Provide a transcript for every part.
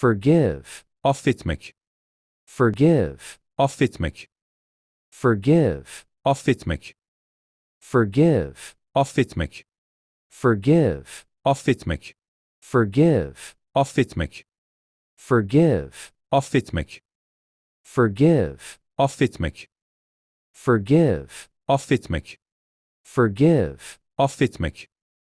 forgive, affetmek, forgive, affetmek, forgive, affetmek, forgive, affetmek, forgive, affetmek, forgive, affetmek, forgive, affetmek, forgive, affetmek, forgive, affetmek, forgive, affetmek,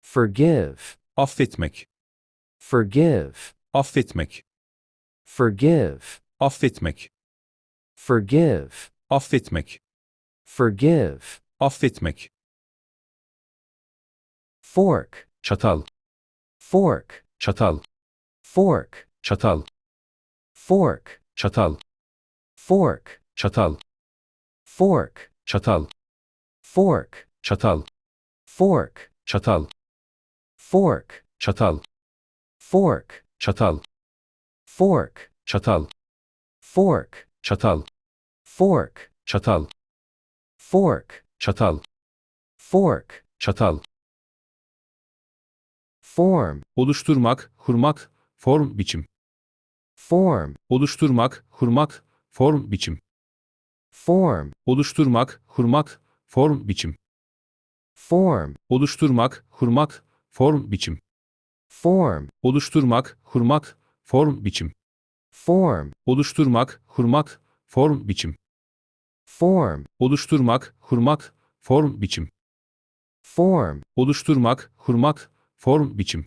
forgive, affetmek, forgive, affetmek, forgive, affetmek, forgive, affetmek, forgive, affetmek, fork, çatal, fork, çatal, fork, çatal, fork, çatal, fork, çatal, fork, çatal, fork, çatal, fork, çatal, fork, çatal, fork, çatal, fork, çatal, fork, çatal, fork, çatal, fork, çatal, fork, çatal, form, oluşturmak, kurmak, form, biçim, form, oluşturmak, kurmak, form, biçim, form, oluşturmak, kurmak, form, biçim, form, oluşturmak, kurmak, form, biçim, form, oluşturmak, kurmak, form, biçim, form, oluşturmak, kurmak, form, biçim, form, oluşturmak, kurmak, form, biçim, form, oluşturmak, kurmak, form, biçim,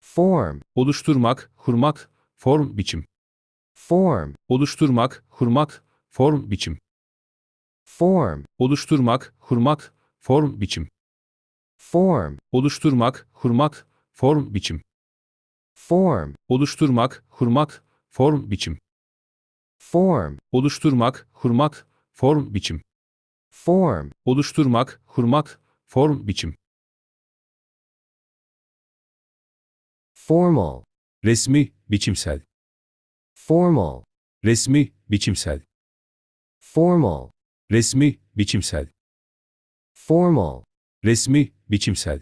form, oluşturmak, kurmak, form, biçim, form, oluşturmak, kurmak, form, biçim, form, oluşturmak, kurmak, form, biçim, form, oluşturmak, kurmak, form, biçim, form, oluşturmak, kurmak, form, biçim, form, oluşturmak, kurmak, form, biçim, form, oluşturmak, kurmak, form, biçim, formal, resmi, biçimsel, formal, resmi, biçimsel, formal, resmi, biçimsel, formal, resmi, biçimsel,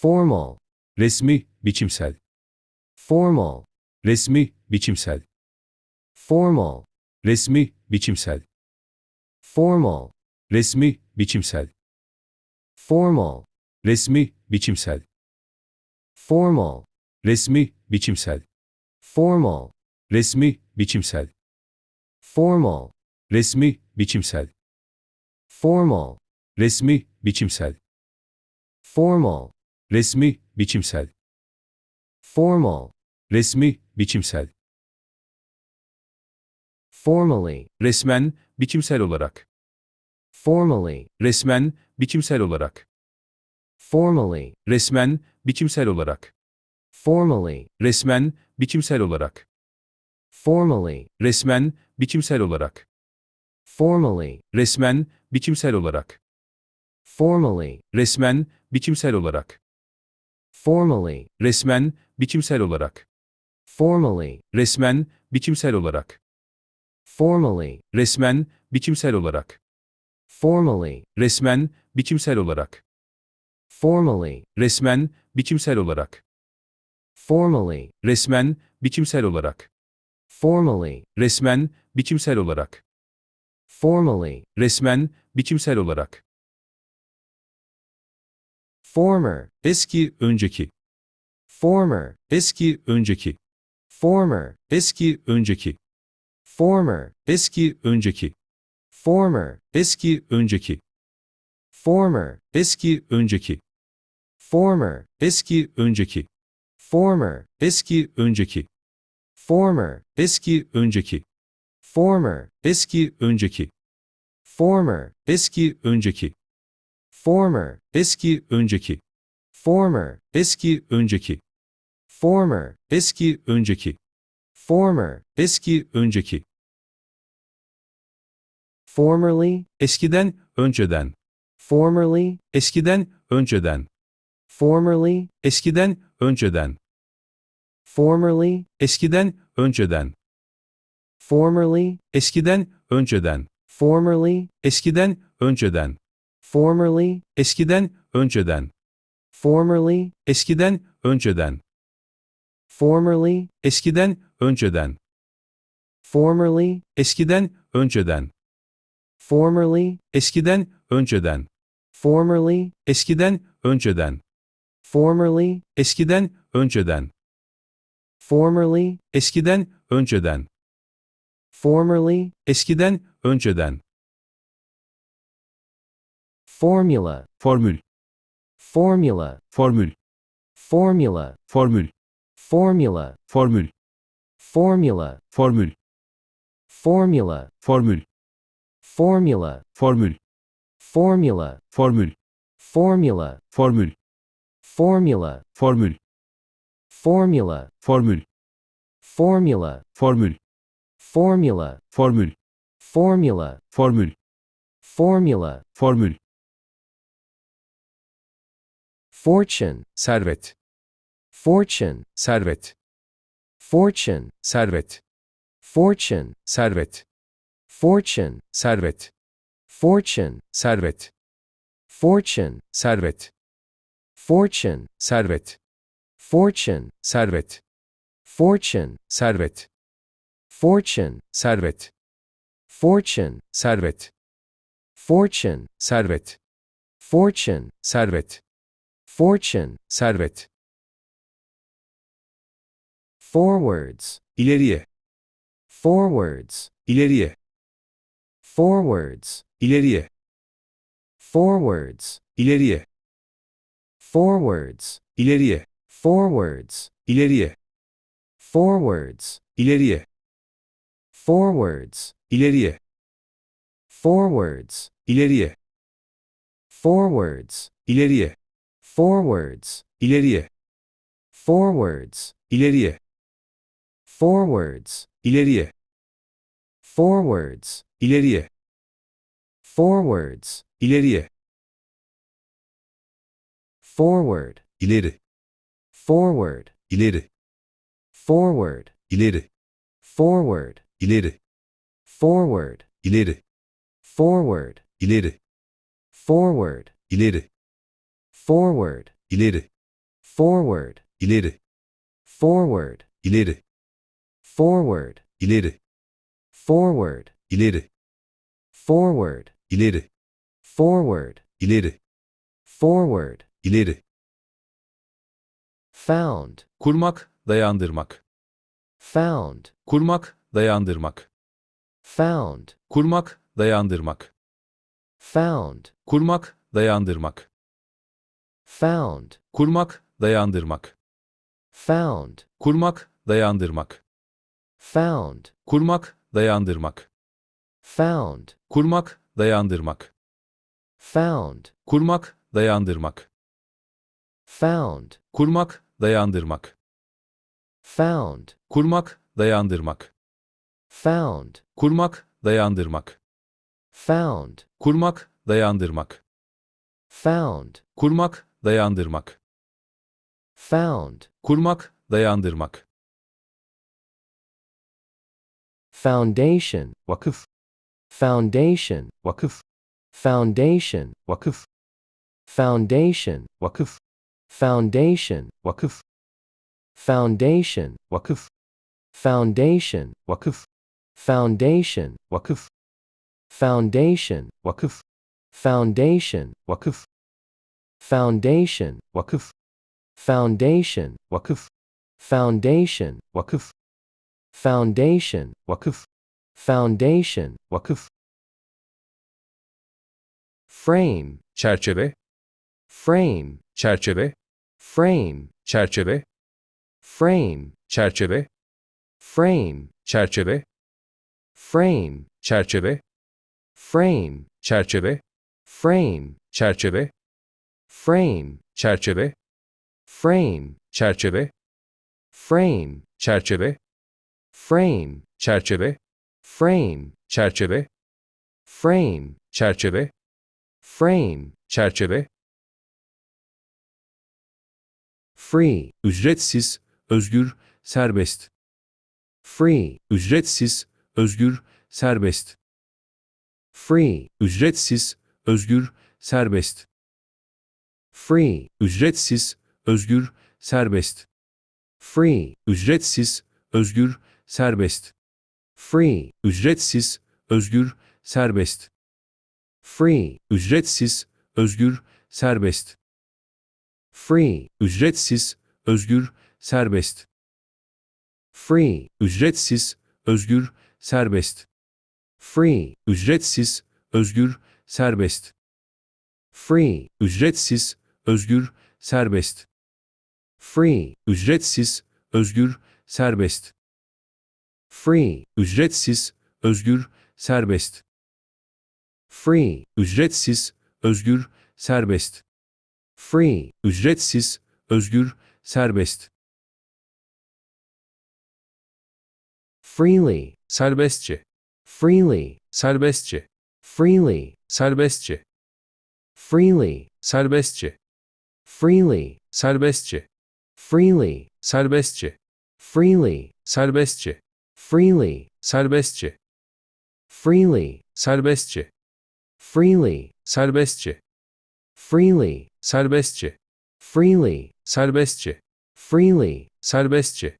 formal, resmi, biçimsel, formal, resmi, biçimsel, formal, resmi, biçimsel, formal, resmi, biçimsel, formal, resmi, biçimsel, formal, resmi, biçimsel, formal, resmi, biçimsel, formal, resmi, biçimsel, formal, resmi, biçimsel, formal, resmi, biçimsel, formal, resmi, biçimsel, formally, resmen, biçimsel olarak, formally, resmen, biçimsel olarak, formally, resmen, biçimsel olarak, formally, resmen, biçimsel olarak, formally, resmen, biçimsel olarak, formally, resmen, biçimsel olarak, formally, resmen, biçimsel olarak, formally, resmen, biçimsel olarak, formally, resmen, biçimsel olarak, formally, resmen, biçimsel olarak, formally, resmen, biçimsel olarak, formally, resmen, biçimsel olarak, formally, resmen, biçimsel olarak, formally, resmen, biçimsel olarak, formally, resmen, biçimsel olarak, former, eski, önceki, former, eski, önceki, former, eski, önceki, former, eski, önceki, former, eski, önceki, former, eski, önceki, former, eski, önceki, former, eski, önceki, former, eski, önceki, former, eski, önceki, former, eski, önceki, former, eski, önceki, former, eski, önceki, former, eski, önceki, former, eski, önceki, formerly, eskiden, önceden, formerly, eskiden, önceden, formerly, eskiden, önceden, formerly, eskiden, önceden, formerly, eskiden, önceden, formerly, eskiden, önceden, formerly, eskiden, önceden, formerly, eskiden, önceden, formerly, eskiden, önceden, formerly, eskiden, önceden, formerly, eskiden, önceden, formerly, eskiden, önceden, formerly, eskiden, önceden, formerly, eskiden, önceden, formerly, eskiden, önceden, formula, formül, formula, formül, formula, formül, formula, formül, formula, formül, formula, formül, formula, formül, formula, formül, formula, formül, formula, formül, formula, formül, formula, formül, formula, formül, formula, formül, formula, formül, fortune, servet, fortune, servet, fortune, servet, fortune, servet, fortune, servet, fortune, servet, fortune, servet, fortune, servet, fortune, servet, fortune, servet, fortune, servet, fortune, servet, fortune, servet, fortune, servet, fortune, servet, forwards, ileriye, forwards, ileriye, forwards, ileriye, forwards, ileriye, forwards, ileriye, forwards, ileriye, forwards, ileriye, forwards, ileriye, forwards, ileriye, forwards, ileriye, forwards, ileriye, forwards, ileriye, forwards, ileriye, forwards, ileriye, forwards, ileriye, forward, ileri, forward, ileri, forward, ileri, forward, ileri, forward, ileri, forward, ileri, forward, ileri, forward, ileri, forward, ileri, forward, ileri, forward, ileri, forward, ileri, forward, ileri, forward, ileri, forward, ileri. found, kurmak, dayandırmak, found, kurmak, dayandırmak, found, kurmak, dayandırmak, found, kurmak, dayandırmak found, kurmak, dayandırmak, found, kurmak, dayandırmak, found, kurmak, dayandırmak, found, kurmak, dayandırmak, found, kurmak, dayandırmak, found, kurmak, dayandırmak, found, kurmak, dayandırmak, found, kurmak, dayandırmak, found, kurmak, dayandırmak, found, kurmak, dayandırmak, found, kurmak, dayandırmak, foundation, vakıf, foundation, vakıf, foundation, vakıf, foundation, vakıf, foundation, vakıf, foundation, vakıf, foundation, vakıf, foundation, vakıf, foundation, vakıf, foundation, vakıf, foundation, vakıf, foundation, vakıf, foundation, vakıf, foundation, vakıf, foundation, vakıf, frame, çerçeve, frame, çerçeve, frame, çerçeve, frame, çerçeve, frame, çerçeve, frame, çerçeve, frame, çerçeve, frame, çerçeve, frame, çerçeve, frame, çerçeve, frame, çerçeve, frame, çerçeve, frame, çerçeve, frame, çerçeve, frame, çerçeve, free, ücretsiz, özgür, serbest, free, ücretsiz, özgür, serbest, free, ücretsiz, özgür, serbest, free, ücretsiz, özgür, serbest, free, ücretsiz, özgür, serbest, free, ücretsiz, özgür, serbest, free, ücretsiz, özgür, serbest, free, ücretsiz, özgür, serbest, free, ücretsiz, özgür, serbest, free, ücretsiz, özgür, serbest, free, ücretsiz, özgür, serbest, free, ücretsiz, özgür, serbest, free, ücretsiz, özgür, serbest, free, ücretsiz, özgür, serbest, free, ücretsiz, özgür, serbest, freely, serbestçe, freely, serbestçe, freely, serbestçe, freely, serbestçe, freely, serbestçe, freely, serbestçe, freely, serbestçe, freely, serbestçe, freely, serbestçe, freely, serbestçe, freely, serbestçe, freely, serbestçe, freely, serbestçe,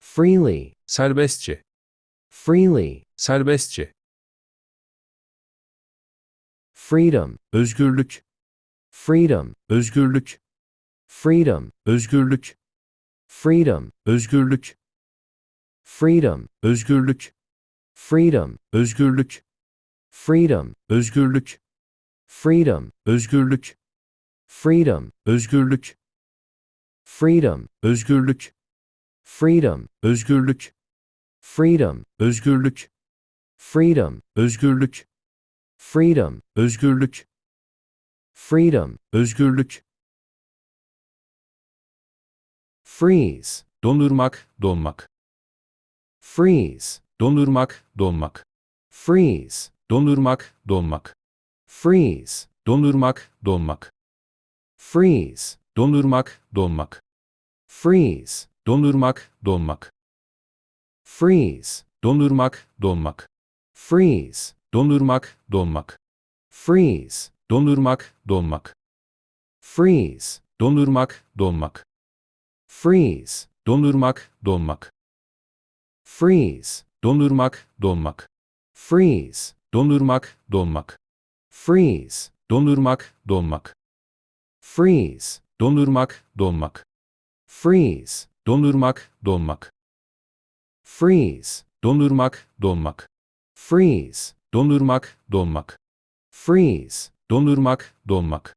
freely, serbestçe, freely, serbestçe, freedom, özgürlük, freedom, özgürlük, freedom, özgürlük, freedom, özgürlük, freedom, özgürlük, freedom, özgürlük, freedom, özgürlük, freedom, özgürlük, freedom, özgürlük, freedom, özgürlük, freedom, özgürlük, freedom, özgürlük, freedom, özgürlük, freedom, özgürlük, freedom, özgürlük, freeze, dondurmak, donmak, freeze, dondurmak, donmak, freeze, dondurmak, donmak, freeze, dondurmak, donmak, freeze, dondurmak, donmak, freeze, dondurmak, donmak, freeze, dondurmak, donmak, freeze, dondurmak, donmak, freeze, dondurmak, donmak, freeze, dondurmak, donmak, freeze, dondurmak, donmak, freeze, dondurmak, donmak, freeze, dondurmak, donmak, freeze, dondurmak, donmak, freeze, dondurmak, donmak, freeze, dondurmak, donmak, freeze, dondurmak, donmak, freeze, dondurmak, donmak, freeze, dondurmak, donmak,